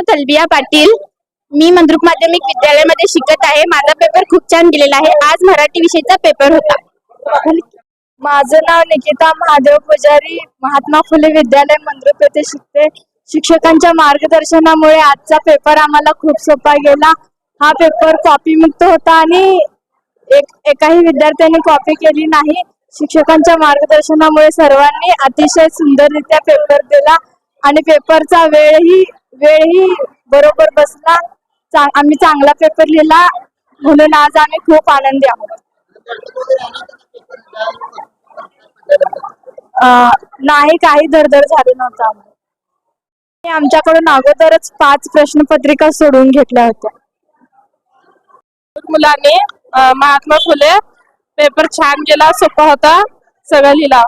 सलबिया पाटील. मी मंद्रुप माध्यमिक विद्यालयामध्ये शिकत आहे. माझा पेपर खूप छान गेलेला आहे. आज मराठी विषयाचा पेपर होता. माझं नाव निकिता महादेव पुजारी. महात्मा फुले विद्यालय मंद्रुप येथे शिकते. शिक्षकांच्या मार्गदर्शनामुळे आजचा पेपर आम्हाला खूप सोपा गेला. हा पेपर कॉपी मुक्त होता आणि एक एकाही विद्यार्थ्यांनी कॉपी केली नाही. शिक्षकांच्या मार्गदर्शनामुळे सर्वांनी अतिशय सुंदररित्या पेपर दिला. आणि पेपरचा वेळही वेळही बरोबर बसला. आम्ही चांगला पेपर लिहिला. म्हणून आज आम्ही खूप आनंदी आहोत. नाही काही धरधर झाली नव्हतं आम्हाला. आमच्याकडून अगोदरच पाच प्रश्नपत्रिका सोडून घेतल्या होत्या. मुलांनी महात्मा फुले पेपर छान गेला सोपा होता सगळं लिहिला.